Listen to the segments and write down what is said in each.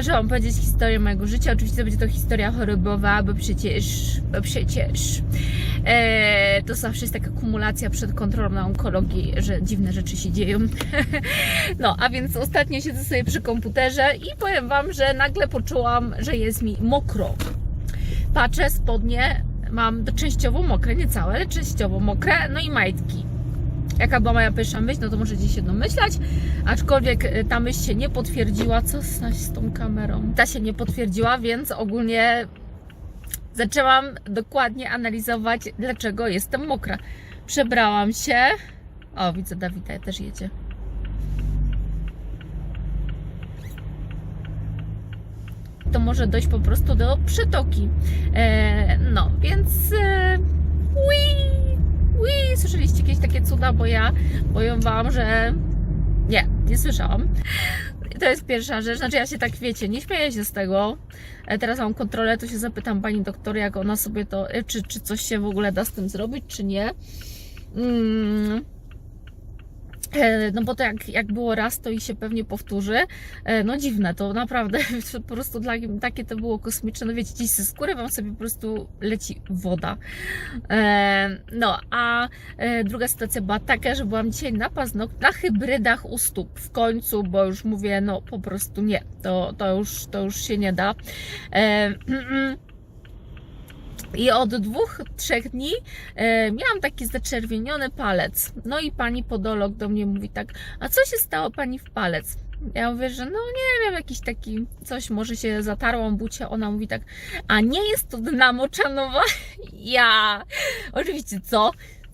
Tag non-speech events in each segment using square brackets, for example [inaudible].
że Wam powiedzieć historię mojego życia. Oczywiście będzie to historia chorobowa, bo przecież, bo przecież e, to zawsze jest taka kumulacja przed kontrolą na onkologii, że dziwne rzeczy się dzieją. [laughs] no, a więc ostatnio siedzę sobie przy komputerze i powiem Wam, że nagle poczułam, że jest mi mokro. Patrzę, spodnie mam częściowo mokre, nie całe, ale częściowo mokre, no i majtki. Jaka była moja pierwsza myśl, no to możecie się domyślać, aczkolwiek y, ta myśl się nie potwierdziła. Co z, tą kamerą? Ta się nie potwierdziła, więc ogólnie zaczęłam dokładnie analizować, dlaczego jestem mokra. Przebrałam się. O, widzę Dawida, też jedzie. To może dojść po prostu do przytoki. E, no, więc. E, ui, słyszeliście jakieś takie cuda, bo ja powiem Wam, że nie, nie słyszałam. To jest pierwsza rzecz. Znaczy, ja się tak wiecie, nie śmieję się z tego. E, Teraz mam kontrolę, to się zapytam pani doktor, jak ona sobie to, e, czy, czy coś się w ogóle da z tym zrobić, czy nie. Mm. E, No bo to jak, jak było raz, to i się pewnie powtórzy. E, No dziwne, to naprawdę [laughs] po prostu dla takie to było kosmiczne. No wiecie, dziś ze skóry wam sobie po prostu leci woda. E, No, a druga sytuacja była taka, że byłam dzisiaj na paznok, na hybrydach u stóp w końcu, bo już mówię, no po prostu nie, to, to, już, to już się nie da. I od dwóch, trzech dni e, miałam taki zaczerwieniony palec. No i pani podolog do mnie mówi tak, a co się stało pani w palec? Ja mówię, że no nie wiem, jakiś taki coś, może się zatarłam bucie. Ona mówi tak, a nie jest to Dynamo Czanowa? [laughs] Ja, oczywiście co?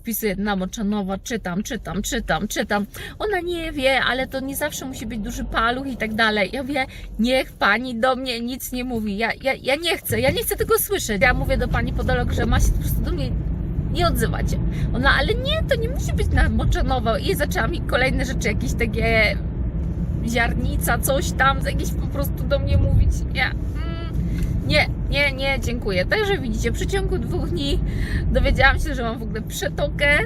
Wpisuję Dynamo Czanowa, czytam, czytam, czytam, czytam. Ona nie wie, ale to nie zawsze musi być duży paluch i tak dalej. Ja mówię, niech pani do mnie nic nie mówi. Ja, ja, ja nie chcę, ja nie chcę tego słyszeć. Ja mówię do pani podolog, że ma się po prostu do mnie nie odzywać. Ona, ale nie, to nie musi być na moczanowo. I zaczęła mi kolejne rzeczy, jakieś takie ziarnica, coś tam, jakieś po prostu do mnie mówić. Ja, mm, nie, nie, nie, dziękuję. Także widzicie, w przeciągu dwóch dni dowiedziałam się, że mam w ogóle przetokę.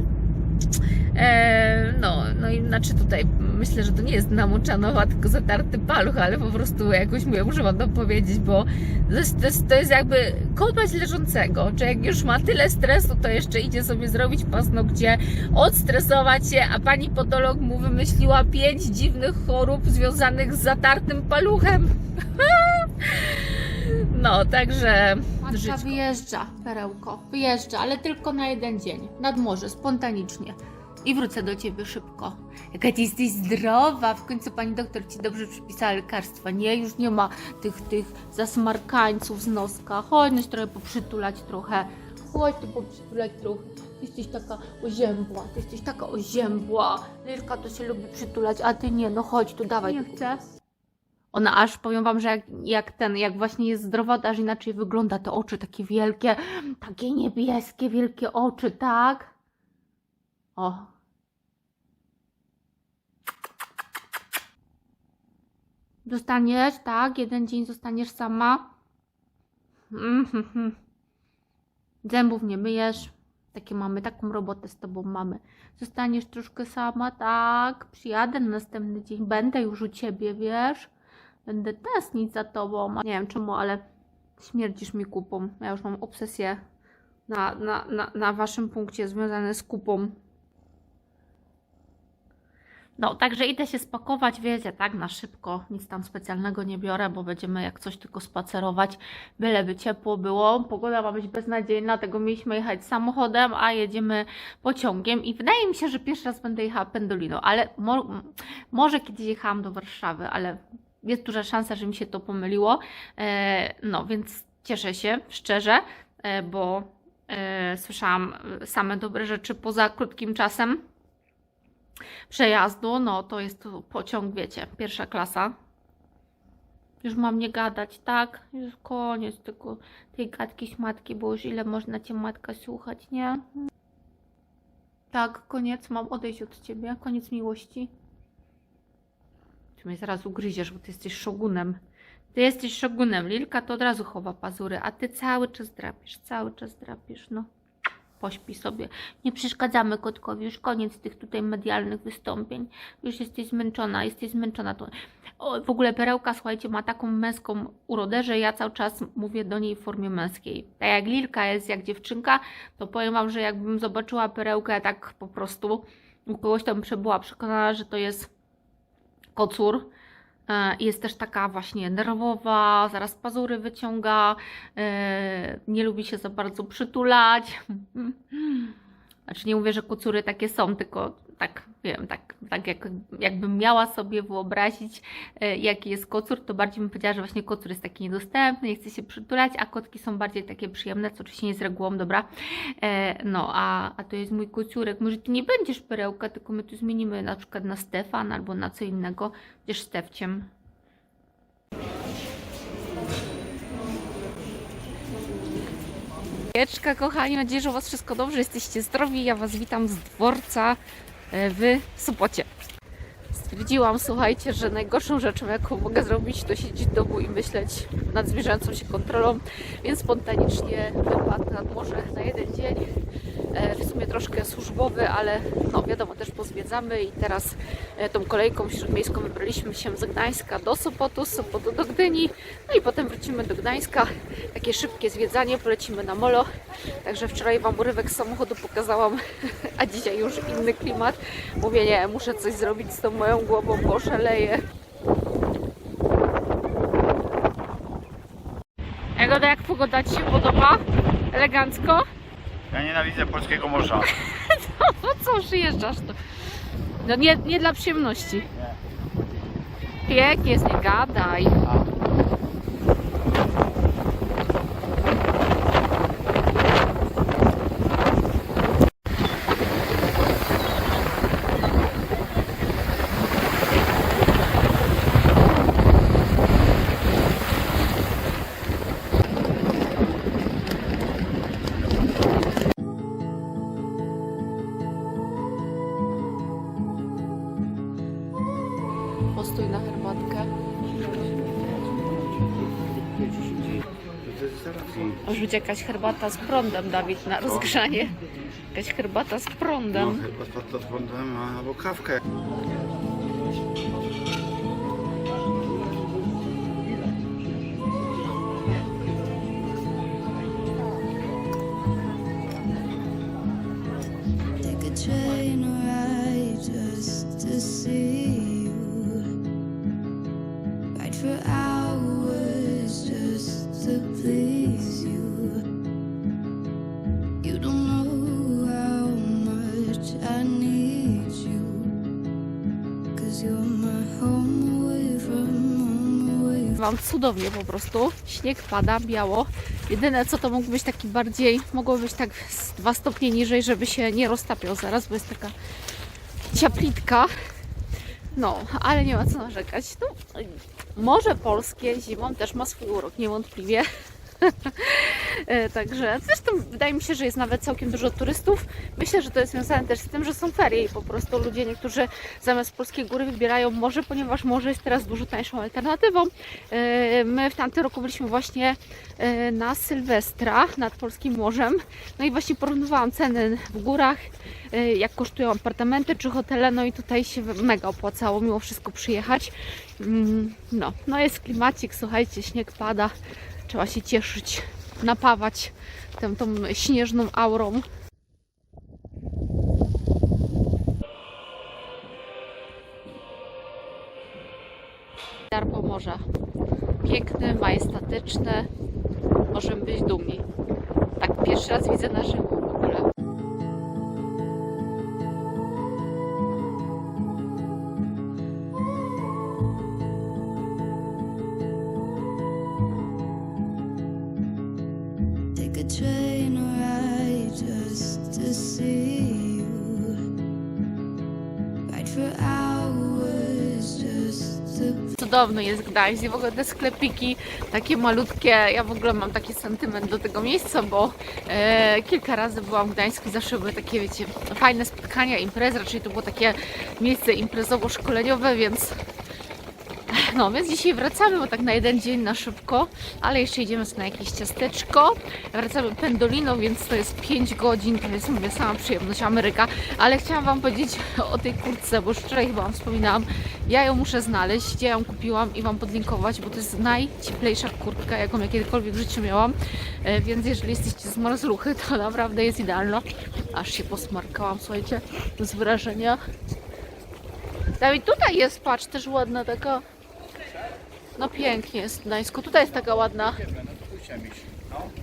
E, no, no i znaczy tutaj myślę, że to nie jest namoczanowa, tylko zatarty paluch, ale po prostu jakoś mówię, muszę wam to powiedzieć, bo to jest, to jest, to jest jakby kopać leżącego, czy jak już ma tyle stresu, to jeszcze idzie sobie zrobić paznokcie, odstresować się, a pani podolog mu wymyśliła pięć dziwnych chorób związanych z zatartym paluchem. [laughs] No, także Matka żyćko. wyjeżdża, perełko, wyjeżdża, ale tylko na jeden dzień, nad morze, spontanicznie. I wrócę do ciebie szybko. Jaka ty jesteś zdrowa! W końcu pani doktor ci dobrze przypisała lekarstwa. Nie, już nie ma tych, tych zasmarkańców z noska. Chodź, no trochę poprzytulać trochę. Chodź tu poprzytulać trochę. Ty jesteś taka oziębła, ty jesteś taka oziębła. Lilka to się lubi przytulać, a ty nie, no chodź tu, dawaj. Nie chcę. Ona aż powiem wam, że jak, jak ten, jak właśnie jest zdrowa, to aż inaczej wygląda. Te oczy takie wielkie, takie niebieskie, wielkie oczy, tak? O. Zostaniesz, tak? Jeden dzień zostaniesz sama. Mhm. Zębów nie myjesz. Takie mamy, taką robotę z tobą mamy. Zostaniesz troszkę sama, tak? Przyjadę na następny dzień, będę już u ciebie, wiesz? Będę tęsknić za tobą. Nie wiem czemu, ale śmierdzisz mi kupą. Ja już mam obsesję na, na, na, na waszym punkcie związane z kupą. No, także idę się spakować, wiecie, tak, na szybko. Nic tam specjalnego nie biorę, bo będziemy jak coś tylko spacerować. Byleby ciepło było. Pogoda ma być beznadziejna, tego mieliśmy jechać samochodem, a jedziemy pociągiem. I wydaje mi się, że pierwszy raz będę jechała pendoliną, ale mo może kiedyś jechałam do Warszawy, ale jest duża szansa, że mi się to pomyliło. E, no, więc cieszę się, szczerze, e, bo e, słyszałam same dobre rzeczy poza krótkim czasem przejazdu. No, to jest pociąg, wiecie, pierwsza klasa. Już mam nie gadać, tak? Już koniec tego, tej gadki śmatki, bo już ile można cię matka słuchać, nie? Tak, koniec, mam odejść od ciebie, koniec miłości. Ty mnie zaraz ugryziesz, bo ty jesteś szogunem. Ty jesteś szogunem. Lilka to od razu chowa pazury, a ty cały czas drapiesz, cały czas drapiesz, no. pośpi sobie. Nie przeszkadzamy kotkowi, już koniec tych tutaj medialnych wystąpień. Już jesteś zmęczona, jesteś zmęczona. To... O, w ogóle perełka, słuchajcie, ma taką męską urodę, że ja cały czas mówię do niej w formie męskiej. Tak jak Lilka jest jak dziewczynka, to powiem Wam, że jakbym zobaczyła perełkę tak po prostu u kogoś tam przebyła przekonana, że to jest kocur. E, Jest też taka właśnie nerwowa, zaraz pazury wyciąga, e, nie lubi się za bardzo przytulać. [laughs] Znaczy nie mówię, że kocury takie są, tylko tak wiem, tak, tak jak, jakbym miała sobie wyobrazić, e, jaki jest kocur, to bardziej bym powiedziała, że właśnie kocur jest taki niedostępny, nie chce się przytulać, a kotki są bardziej takie przyjemne, co oczywiście nie jest regułą, dobra. E, no, a, a to jest mój kocurek. Może ty nie będziesz perełka, tylko my tu zmienimy na przykład na Stefan albo na co innego, będziesz Stefciem. Jeczka, kochani, mam nadzieję, że u Was wszystko dobrze, jesteście zdrowi. Ja Was witam z dworca w Sopocie. Stwierdziłam, słuchajcie, że najgorszą rzeczą, jaką mogę zrobić, to siedzieć w domu i myśleć nad zbliżającą się kontrolą, więc spontanicznie wypad nad morze na jeden dzień. E, W sumie troszkę służbowy, ale no wiadomo, też pozwiedzamy i teraz e, tą kolejką śródmiejską wybraliśmy się z Gdańska do Sopotu, z Sopotu do Gdyni, no i potem wrócimy do Gdańska. Takie szybkie zwiedzanie, polecimy na molo. Także wczoraj Wam urywek z samochodu pokazałam, [laughs] a dzisiaj już inny klimat. Mówię, nie, muszę coś zrobić z tą moją głową, bo szaleję. Jagoda, jak pogoda Ci się podoba? Elegancko? Ja nienawidzę polskiego morza. [laughs] No co przyjeżdżasz to? No nie, nie dla przyjemności. Pięknie jest, nie gadaj. A, Może być jakaś herbata z prądem, Dawid, na rozgrzanie. Jakaś herbata z No, prądem. chyba to, to prądem albo kawkę. Cudownie po prostu. Śnieg pada, biało. Jedyne co to mógł być taki bardziej, mogło być tak dwa stopnie niżej, żeby się nie roztapiał zaraz, bo jest taka ciaplitka. No, ale nie ma co narzekać. No, morze polskie zimą też ma swój urok, niewątpliwie. [laughs] E, Także zresztą wydaje mi się, że jest nawet całkiem dużo turystów. Myślę, że to jest związane też z tym, że są ferie i po prostu ludzie niektórzy zamiast polskiej góry wybierają morze, ponieważ morze jest teraz dużo tańszą alternatywą. E, My w tamtym roku byliśmy właśnie e, na Sylwestra nad Polskim Morzem. No i właśnie porównywałam ceny w górach, jak kosztują apartamenty czy hotele, no i tutaj się mega opłacało mimo wszystko przyjechać. Mm, No, no jest klimacik, słuchajcie, śnieg pada, trzeba się cieszyć, napawać tą, tą śnieżną aurą. Dar Pomorza. Piękny, majestatyczny. Możemy być dumni. Tak pierwszy raz widzę na żywo Cudowny jest Gdańsk i w ogóle te sklepiki takie malutkie. Ja w ogóle mam taki sentyment do tego miejsca, bo e, kilka razy byłam w Gdańsku i zawsze były takie, wiecie, fajne spotkania, imprezy. Raczej to było takie miejsce imprezowo-szkoleniowe, więc No, więc dzisiaj wracamy, bo tak na jeden dzień na szybko, ale jeszcze idziemy na jakieś ciasteczko. Wracamy pendoliną, więc to jest 5 godzin, to jest mówię sama przyjemność Ameryka. Ale chciałam Wam powiedzieć o tej kurtce, bo już wczoraj chyba Wam wspominałam. Ja ją muszę znaleźć, gdzie ją kupiłam i Wam podlinkować, bo to jest najcieplejsza kurtka, jaką ja kiedykolwiek w życiu miałam. E, Więc jeżeli jesteście z to [laughs] naprawdę jest idealna. Aż się posmarkałam, słuchajcie, z wrażenia. Dawid, tutaj jest, patrz, też ładna taka. No pięknie jest w Gdańsku. Tutaj jest taka ładna.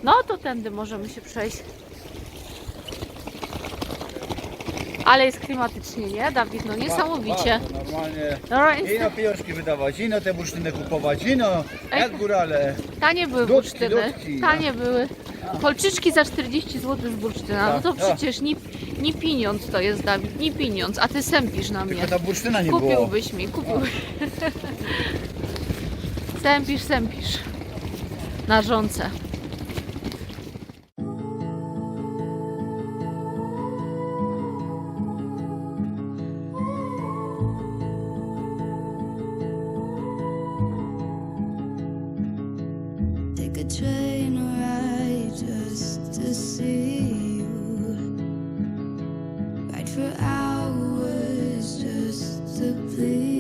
No to tędy możemy się przejść. Ale jest klimatycznie, nie, Dawid? No niesamowicie. Bardzo, Normalnie. No, Ino pieniążki wydawać, ino te bursztyny kupować, ino jak górale. Tanie były Dudki, bursztyny. dudki, Tanie były. Kolczyczki za 40 zł z bursztyna. No to Tak, tak. przecież ni, ni pieniądz to jest, Dawid, ni pieniądz. A ty sępisz na mnie. Tylko ta bursztyna nie było. Kupiłbyś mi, kupiłbyś. [laughs] Sępisz, sępisz. Na to please